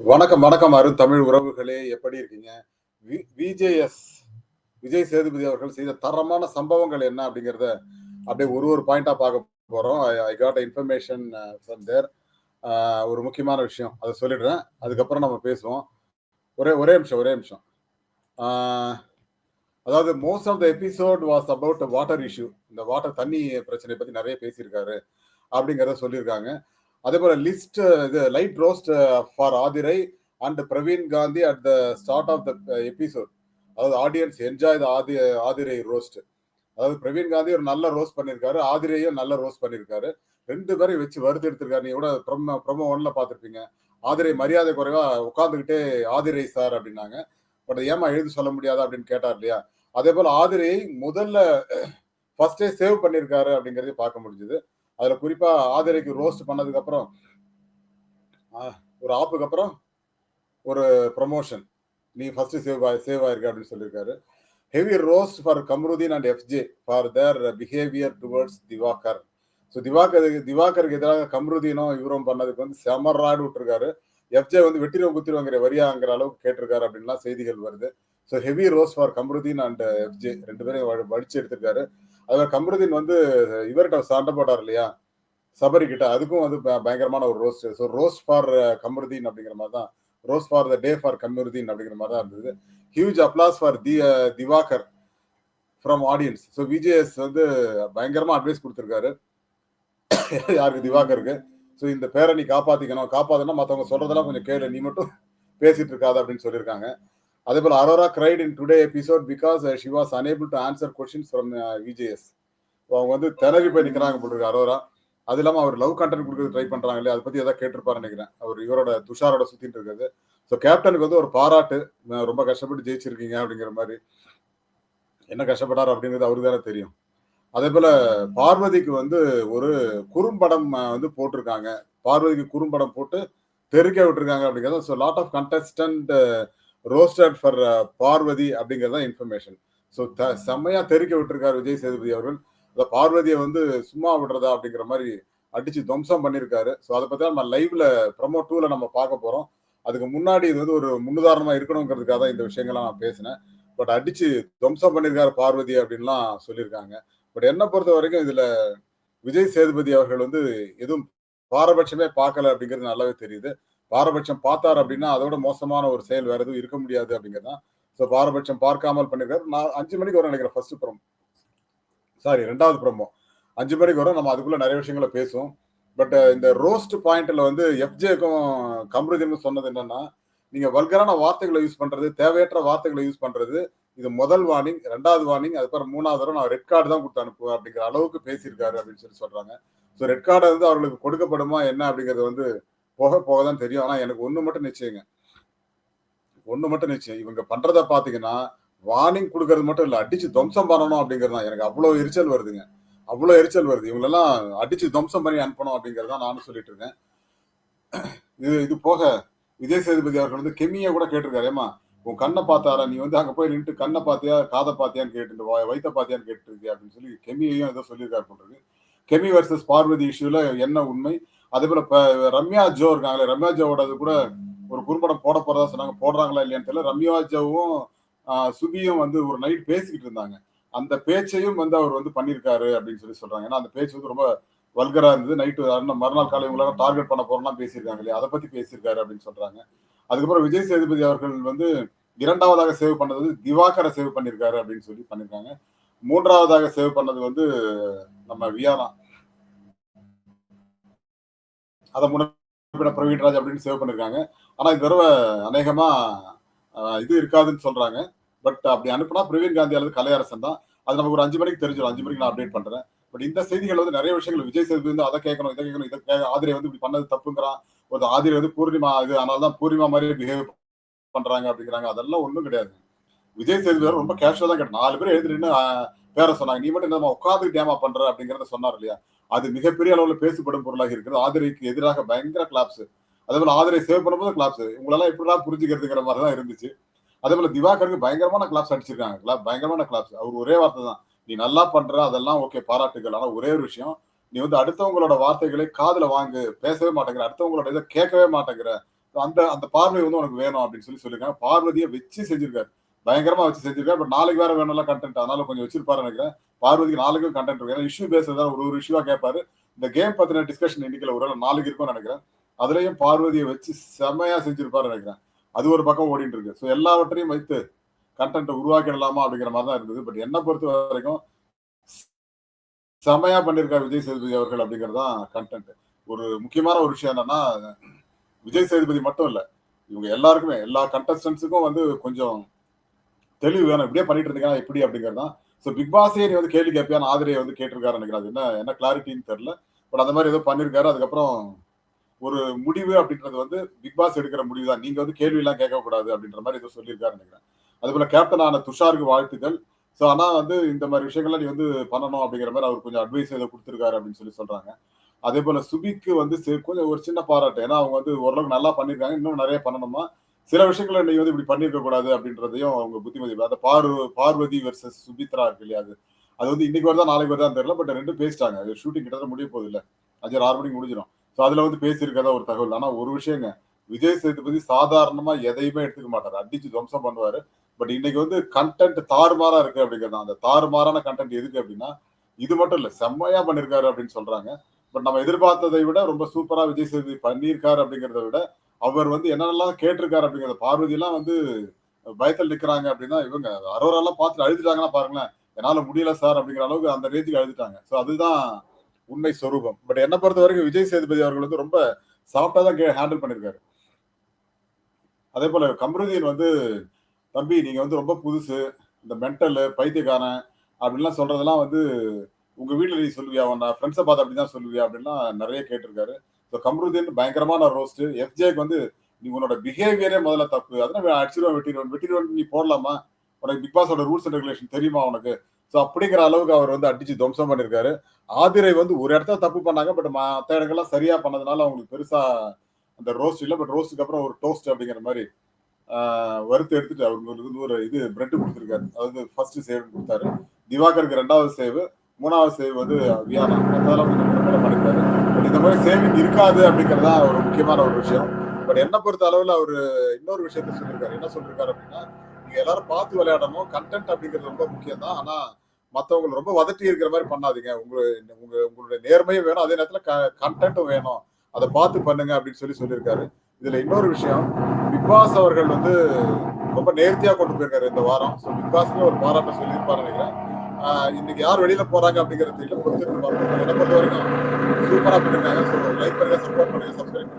வணக்கம் வணக்கம் அரு தமிழ் உறவுகளே. எப்படி இருக்கீங்க? வி- விஜேஎஸ் விஜய் சேதுபதி அவர்கள் செய்த தரமான சம்பவங்கள் என்ன அப்படிங்கிறத அப்படியே ஒரு ஒரு பாயிண்டா பார்க்க போறோம். I got information from there ஒரு முக்கியமான விஷயம். அதை சொல்லிடுறேன். அதுக்கப்புறம் நம்ம பேசுவோம். ஒரே ஒரே நிமிஷம் ஒரே நிமிஷம். Uh, அதாவது most of the episode was about water issue இந்த வாட்டர் தண்ணி பிரச்சனை பற்றி நிறைய பேசியிருக்காரு அப்படிங்கிறத சொல்லியிருக்காங்க. அதே போல லிஸ்ட் இது light roast for Aadhirai and Praveen Gandhi at the start of the episode அதாவது audience enjoy the Aadhi Aadhirai roast அதாவது பிரவீன் காந்தி ஒரு நல்ல ரோஸ்ட் பண்ணியிருக்காரு ஆதிரையும் நல்ல ரோஸ்ட் பண்ணியிருக்காரு ரெண்டு பேரையும் வச்சு வருது எடுத்திருக்காரு. நீ கூட ப்ரொமோ ப்ரொமோ ஒன்ல பார்த்துருப்பீங்க. ஆதிரை மரியாதை குறைவா உட்காந்துக்கிட்டே ஆதிரை சார் அப்படின்னாங்க. பட் ஏமா எழுதி சொல்ல முடியாதா அப்படின்னு கேட்டார் இல்லையா? அதே போல ஆதிரையை முதல்ல ஃபர்ஸ்டே சேவ் பண்ணியிருக்காரு அப்படிங்கிறதையும் பார்க்க முடிஞ்சது. அதுல குறிப்பா ஆதிரைக்கு ரோஸ்ட் பண்ணதுக்கு அப்புறம் ஆஹ், ஒரு ஆப்புக்கு அப்புறம் ஒரு ப்ரொமோஷன் நீ ஃபர்ஸ்ட் சேவ் சேவ் ஆயிருக்க அப்படின்னு சொல்லியிருக்காரு. Heavy roast for Kamruddin and FJ for their behaviour towards Divakar so Divakar திவாகருக்கு எதிராக கம்ருதீனும் இவரும் பண்ணதுக்கு வந்து செமராடு விட்டுருக்காரு. எஃப்ஜே வந்து வெட்டிரும் குத்திருவாங்கிற வரியாங்கிற அளவுக்கு கேட்டிருக்காரு அப்படின்லாம் செய்திகள் வருது. So heavy roast for Kamruddin and FJ ரெண்டு பேரையும் வடிச்சு எடுத்திருக்காரு. அதுல கம்ருதீன் வந்து இவர்கிட்ட சண்டை போட்டார் இல்லையா? சபரி கிட்ட. அதுக்கும் வந்து ப- பயங்கரமான ஒரு roast so roast for Kamruddin அப்படிங்கிற மாதிரி தான். Roast for the day for Kamruddin அப்படிங்கிற மாதிரி தான் இருந்தது. Huge applause for the Divakar from audience so VJS வந்து பயங்கரமா அட்வைஸ் கொடுத்துருக்காரு. யாருக்கு? திவாகருக்கு ஸோ இந்த பேரை நீ காப்பாத்திக்கணும். காப்பாத்தினா மற்றவங்க சொல்றதெல்லாம் கொஞ்சம் கேளு. நீ மட்டும் பேசிட்டு இருக்காது அப்படின்னு சொல்லியிருக்காங்க. அதே போல் Aurora cried in today episode because she was unable to answer questions from VJS அவங்க வந்து திணறி போய் நிற்கிறாங்க போட்டுருக்கு அரோரா அது இல்லாமல் அவர் லவ் கண்டென்ட் கொடுக்குறது ட்ரை பண்ணுறாங்க இல்லையா? அதை பற்றி ஏதாவது கேட்டிருப்பாருன்னு நினைக்கிறேன். அவர் இவரோட துஷாரோட சுற்றிட்டு இருக்காது ஸோ கேப்டனுக்கு வந்து ஒரு பாராட்டு. ரொம்ப கஷ்டப்பட்டு ஜெயிச்சிருக்கீங்க அப்படிங்கிற மாதிரி. என்ன கஷ்டப்பட்டார் அப்படிங்கிறது அவருக்கு தானே தெரியும். அதே போல் பார்வதிக்கு வந்து ஒரு குறும்படம் வந்து போட்டிருக்காங்க. பார்வதிக்கு குறும்படம் போட்டு தெருக்க விட்டுருக்காங்க அப்படிங்கிறது. So lot of contestant roasted for Parvathi அப்படிங்கிறது இன்ஃபர்மேஷன் ஸோ செம்மையா தெருக்க விட்டுருக்காரு விஜய் சேதுபதி அவர்கள். அந்த பார்வதியை வந்து சும்மா விடுறதா அப்படிங்கிற மாதிரி அடிச்சு துவம்சம் பண்ணியிருக்காரு ஸோ அதை பத்தி நம்ம லைவ்ல ப்ரமோ டூல நம்ம பார்க்க போறோம். அதுக்கு முன்னாடி இது வந்து ஒரு முன்னுதாரணமா இருக்கணுங்கிறதுக்காக தான் இந்த விஷயங்கள்லாம் நான் பேசினேன். பட் அடிச்சு துவம்சம் பண்ணியிருக்காரு பார்வதி அப்படின்லாம் சொல்லியிருக்காங்க. பட் என்ன பொறுத்த வரைக்கும் இதுல விஜய் சேதுபதி அவர்கள் வந்து எதுவும் பாரபட்சமே பார்க்கல அப்படிங்கிறது நல்லாவே தெரியுது. பாரபட்சம் பார்த்தார் அப்படின்னா அதோட மோசமான ஒரு செயல் வேற எதுவும் இருக்க முடியாது அப்படிங்கிறதான் ஸோ பாரபட்சம் பார்க்காமல் பண்ணிருக்காரு நான் அஞ்சு மணிக்கு வரும் நினைக்கிறேன் ஃபர்ஸ்ட் ப்ரோமோ சாரி ரெண்டாவது ப்ரோமோ அஞ்சு மணிக்கு வரும். நம்ம அதுக்குள்ள நிறைய விஷயங்களை பேசுவோம். பட் இந்த ரோஸ்ட் பாயிண்ட்ல வந்து எஃப்ஜேக்கும் கம்ருதீனும் சொன்னது என்னன்னா நீங்க வல்கரான வார்த்தைகளை யூஸ் பண்றது தேவையற்ற வார்த்தைகளை யூஸ் பண்றது இது முதல் வார்னிங் ரெண்டாவது வார்னிங் அதுக்கப்புறம் மூணாவது தடவை நான் ரெட் கார்டு தான் கொடுத்து அனுப்புவேன் அப்படிங்கிற அளவுக்கு பேசியிருக்காரு அப்படின்னு சொல்லி சொல்றாங்க. ஸோ ரெட் கார்டு வந்து அவர்களுக்கு கொடுக்கப்படுமா என்ன அப்படிங்கிறது வந்து போக போக தான் தெரியும். ஆனா எனக்கு ஒண்ணு மட்டும் நிச்சயங்க. ஒண்ணு மட்டும் நிச்சயம். இவங்க பண்றத பாத்தீங்கன்னா வார்னிங் கொடுக்கறது மட்டும் இல்ல அடிச்சு துவம்சம் பண்ணணும் அப்படிங்கிறது தான். எனக்கு அவ்வளவு எரிச்சல் வருதுங்க. அவ்வளவு எரிச்சல் வருது. இவங்களெல்லாம் அடிச்சு துவம்சம் பண்ணி அனுப்பணும் அப்படிங்கிறது தான் நானும் சொல்லிட்டு இருக்கேன். இது இது போக விஜய் சேதுபதி அவர்கள் வந்து கெமியை கூட கேட்டிருக்காரு. ஏமா உன் கண்ணை பார்த்தாரா? நீ வந்து அங்க போய் நின்று கண்ணை பார்த்தியா? காதை பார்த்தியான்னு கேட்டு வயிற்ற பார்த்தியான்னு கேட்டுருக்கிய அப்படின்னு சொல்லி கெமியையும் ஏதோ சொல்லியிருக்காரு போட்டிருக்கு கெமி வர்சஸ் பார்வதி இஷ்யூல என்ன உண்மை? அதே போல இப்ப ரம்யா ஜோ இருக்காங்களே ரம்யா ஜோவோட கூட ஒரு குறும்படம் போட போறதா சொன்னாங்க போடுறாங்களா இல்லையான்னு தெரியல. ரம்யா ஜோவும் சுபியும் வந்து ஒரு நைட் பேசிக்கிட்டு இருந்தாங்க. அந்த பேச்சையும் வந்து அவர் வந்து பண்ணியிருக்காரு அப்படின்னு சொல்லி சொல்றாங்க. ஏன்னா அந்த பேச்சு வந்து ரொம்ப வல்கரா இருந்தது. நைட்டு மறுநாள் காலை இவங்களால டார்கெட் பண்ண போறோம்லாம் பேசியிருக்காங்க இல்லையா? அதை பத்தி பேசியிருக்காரு அப்படின்னு சொல்றாங்க. அதுக்கப்புறம் விஜய் சேதுபதி அவர்கள் வந்து இரண்டாவதாக சேவ் பண்ணது வந்து திவாகரை சேவ் பண்ணியிருக்காரு அப்படின்னு சொல்லி பண்ணியிருக்காங்க. மூன்றாவதாக சேவ் பண்ணது வந்து நம்ம வியானா. அதை முன்ன பிரவீன்ராஜ் அப்படின்னு சேவ் பண்ணிருக்காங்க. ஆனா இந்த தடவை அநேகமா இது இருக்காதுன்னு சொல்றாங்க. பட் அப்படி அனுப்புனா பிரவீன் காந்தி அல்லது கலையரசன் தான். அது நமக்கு ஒரு அஞ்சு மணிக்கு தெரிஞ்சிடும் அஞ்சு மணிக்கு நான் அப்டேட் பண்றேன். பட் இந்த செய்திகள் வந்து நிறைய விஷயங்கள் விஜய் சேதுபதி வந்து அதை கேட்கணும் இதை கேட்கணும் இதை கேட்க ஆதிரை வந்து இப்படி பண்ணது தப்புங்கிறான். ஒரு ஆதிரை வந்து பூர்ணிமா இது அதனால தான் பூர்ணிமா மாதிரி பிஹேவ் பண்றாங்க அப்படிங்கிறாங்க. அதெல்லாம் ஒன்றும் கிடையாது. விஜய் சேதுபதி ரொம்ப கேஷுவலா தான் கேட்டேன். நாலு பேர் எழுதிட்டு பேர சொன்னாங்க. நீ மட்டும் என்ன உட்காந்து டேமா பண்ற? அப்படிங்கறத சொன்னார் இல்லையா? அது மிகப்பெரிய அளவுல பேசப்படும் பொருளாக இருக்கிறது. ஆதிரைக்கு எதிராக பயங்கர கிளாப்ஸ் அதே போல ஆதிரை சேவ் பண்ணும்போது கிளாப்ஸ் உங்களெல்லாம் எப்படிலாம் புரிஞ்சுக்கிறதுங்கிற மாதிரி தான் இருந்துச்சு. அதே போல திவாகருக்கு பயங்கரமான கிளாப்ஸ் அடிச்சிருக்காங்க. கிளாப் பயங்கரமான கிளாப்ஸ் அவர் ஒரே வார்த்தை தான். நீ நல்லா பண்ற அதெல்லாம் ஓகே பாராட்டுகள். ஆனா ஒரே ஒரு விஷயம் நீ வந்து அடுத்தவங்களோட வார்த்தைகளை காதுல வாங்கு பேசவே மாட்டேங்கிற அடுத்தவங்களோட இதை கேட்கவே மாட்டேங்கிற அந்த அந்த பார்வை வந்து உனக்கு வேணும் அப்படின்னு சொல்லி சொல்லியிருக்காங்க. பார்வதியை வச்சு செஞ்சிருக்காரு. பயங்கரமா வச்சு செஞ்சிருக்காரு பட் நாளைக்கு வேற வேணும்ல கண்டென்ட் அதனால கொஞ்சம் வச்சிருப்பாரு நினைக்கிறேன். பார்வதிக்கு நாளைக்கும் கண்டென்ட் இருக்கு. ஏன்னா இஷ்யூ பேசுறதா ஒரு ஒரு இஷ்யூவா கேட்பாரு. இந்த கேம் பத்தின டிஸ்கஷன் இன்னைக்கு ஒரு நாளைக்கு இருக்கும்னு நினைக்கிறேன். அதுலயும் பார்வதியை வச்சு செமையா செஞ்சிருப்பாரு நினைக்கிறேன். அது ஒரு பக்கம் ஓடிட்டு இருக்கு. ஸோ எல்லாவற்றையும் வைத்து கண்டென்ட் உருவாக்கிடலாமா அப்படிங்கிற மாதிரி தான் இருந்தது. பட் என்ன பொறுத்த வரைக்கும் செமையா பண்ணியிருக்காரு விஜய் சேதுபதி அவர்கள் அப்படிங்கிறது தான் கண்டென்ட் ஒரு முக்கியமான ஒரு விஷயம் என்னன்னா விஜய் சேதுபதி மட்டும் இல்லை. இவங்க எல்லாருக்குமே எல்லா கண்டஸ்டன்ஸுக்கும் வந்து கொஞ்சம் தெளிவு வேணும் இப்படியே பண்ணிட்டு இருந்தீங்கன்னா எப்படி அப்படிங்கிறது? தான் ஸோ பிக் பாஸே நீ வந்து கேள்வி கேட்பியான்னு ஆதிரியை வந்து கேட்டிருக்காரு நினைக்கிறேன். அது என்ன என்ன கிளாரிட்டின்னு தெரியல. பட் அந்த மாதிரி ஏதோ பண்ணியிருக்காரு அதுக்கப்புறம் ஒரு முடிவு அப்படின்றது வந்து பிக் பாஸ் எடுக்கிற முடிவு தான். நீங்க வந்து கேள்வி எல்லாம் கேட்கக்கூடாது அப்படின்ற மாதிரி ஏதோ சொல்லியிருக்காரு நினைக்கிறேன். அதே போல கேப்டன் ஆன துஷாருக்கு வாழ்த்துக்கள். ஸோ ஆனால் வந்து இந்த மாதிரி விஷயங்கள்லாம் நீ வந்து பண்ணணும் அப்படிங்கிற மாதிரி அவர் கொஞ்சம் அட்வைஸ் ஏதோ கொடுத்துருக்காரு அப்படின்னு சொல்லி சொல்றாங்க. அதே போல சுபிக்கு வந்து சே- கொஞ்சம் ஒரு சின்ன பாராட்டு. ஏன்னா அவங்க வந்து ஓரளவுக்கு நல்லா பண்ணியிருக்காங்க. இன்னும் நிறைய பண்ணணுமா? சில விஷயங்களை நீ வந்து இப்படி பண்ணியிருக்க கூடாது அப்படின்றதையும் அவங்க புத்திமதி அந்த பார்வ பார்வதி வெர்சஸ் சுபித்ரா இருக்கு இல்லையா அது? அது வந்து இன்னைக்கு வருதா நாளைக்கு வருதா தெரியல பட் ரெண்டும் பேசிட்டாங்க. ஷூட்டிங் கிட்டத்தட்ட முடிய போகுது இல்லை. அஞ்சு ஆறு மணிக்கு முடிஞ்சிடும். ஸோ அதுல வந்து பேசியிருக்கதா ஒரு தகவல். ஆனா ஒரு விஷயங்க விஜய் சேதுபதி சாதாரணமா எதையுமே எடுத்துக்க மாட்டார். அடிச்சு துவம்சம் பண்ணுவாரு. பட் இன்னைக்கு வந்து கண்டென்ட் தாறுமாறா இருக்கு அப்படிங்கிறது அந்த தாறுமாறான கண்டென்ட் எதுக்கு அப்படின்னா இது மட்டும் இல்லை செம்மையா பண்ணிருக்காரு அப்படின்னு சொல்றாங்க. பட் நம்ம எதிர்பார்த்ததை விட ரொம்ப சூப்பரா விஜய் சேதுபதி பண்ணியிருக்காரு அப்படிங்கிறத விட அவர் வந்து என்னென்னலாம் கேட்டிருக்காரு அப்படிங்கிறத பார்வதியெல்லாம் வந்து பயத்தில் நிற்கிறாங்க அப்படின்னா இவங்க அரோரெல்லாம் பார்த்துட்டு அழுதுட்டாங்கன்னா பாருங்களேன் என்னால் முடியல சார் அப்படிங்கிற அளவுக்கு அந்த ரேஞ்சுக்கு அழுதுட்டாங்க. ஸோ அதுதான் உண்மை சொரூபம். பட் என்னை பொறுத்த வரைக்கும் விஜய் சேதுபதி அவர்கள் வந்து ரொம்ப சாஃப்டாக தான் ஹேண்டில் பண்ணியிருக்காரு. அதே போல் கம்ருதீன் வந்து தம்பி நீங்கள் வந்து ரொம்ப புதுசு இந்த மென்டலு பைத்தியக்காரன் அப்படின்லாம் சொல்கிறதெல்லாம் வந்து உங்கள் வீட்டில் நீ சொல்லுவியா? உன்னை ஃப்ரெண்ட்ஸை பார்த்து அப்படி தான் சொல்லுவியா? அப்படின்லாம் நிறைய கேட்டிருக்காரு. ஸோ கம்ருதீன் பயங்கரமான ரோஸ்ட் எஃப்ஜேக்கு வந்து நீ உன்னோட பிஹேவியரே முதல்ல தப்பு. அதனால அடிச்சிருவன் வெட்டிடுவன். வெட்டிடுவன் நீ போடலாமா? உனக்கு பிக் பாஸோட ரூல்ஸ் அண்ட் ரெகுலேஷன் தெரியுமா உனக்கு? ஸோ அப்படிங்கிற அளவுக்கு அவர் வந்து அடிச்சு துவம்சம் பண்ணியிருக்காரு ஆதிரை வந்து ஒரு இடத்துல தப்பு பண்ணாங்க பட் மற்ற இடங்கள்லாம் சரியா பண்ணதுனால அவங்களுக்கு பெருசா அந்த ரோஸ்ட் இல்லை. பட் ரோஸ்ட்டுக்கு அப்புறம் ஒரு டோஸ்ட் அப்படிங்கிற மாதிரி வறுத்து எடுத்துட்டு அவங்களுக்கு வந்து ஒரு இது பிரெட் கொடுத்துருக்காரு. அதாவது ஃபர்ஸ்ட் சேவ் கொடுத்தாரு. திவாகருக்கு ரெண்டாவது சேவ் மூணாவது சேவ் வந்து வியானா. அதெல்லாம் கொஞ்சம் பண்ணிருக்காரு இந்த மாதிரி சேவிங் இருக்காது அப்படிங்கிறது தான் ஒரு முக்கியமான ஒரு விஷயம். பட் என்ன பொறுத்த அளவில் அவர் இன்னொரு விஷயத்த சொல்லியிருக்காரு என்ன சொல்லியிருக்காரு அப்படின்னா நீங்க எல்லாரும் பார்த்து விளையாடணும். கண்டென்ட் அப்படிங்கிறது ரொம்ப முக்கியம் தான் ஆனா மத்தவங்க ரொம்ப வதட்டி இருக்கிற மாதிரி பண்ணாதீங்க. உங்களுக்கு உங்க உங்களுடைய நேர்மையும் வேணும். அதே நேரத்துல கண்டென்ட்டும் வேணும். அதை பார்த்து பண்ணுங்க அப்படின்னு சொல்லி சொல்லியிருக்காரு இதுல இன்னொரு விஷயம் பிக் பாஸ் அவர்கள் வந்து ரொம்ப நேர்த்தியா கொண்டு போயிருக்காரு இந்த வாரம். ஸோ பிக் பாஸ்க்கு ஒரு பாராட்ட சொல்லியிருப்பாரு நினைக்கிறேன். இன்னைக்கு யார் வெளியில போறாங்க அப்படிங்கிறது தெரியல. பொறுத்திருந்து பார்ப்போம். என்னை பொறுத்த வரைக்கும் சூப்பரா பண்ணிருக்காங்க ஸோ லைக் பண்ணுங்க சப்போர்ட் பண்ணுங்க சப்ஸ்கிரைப்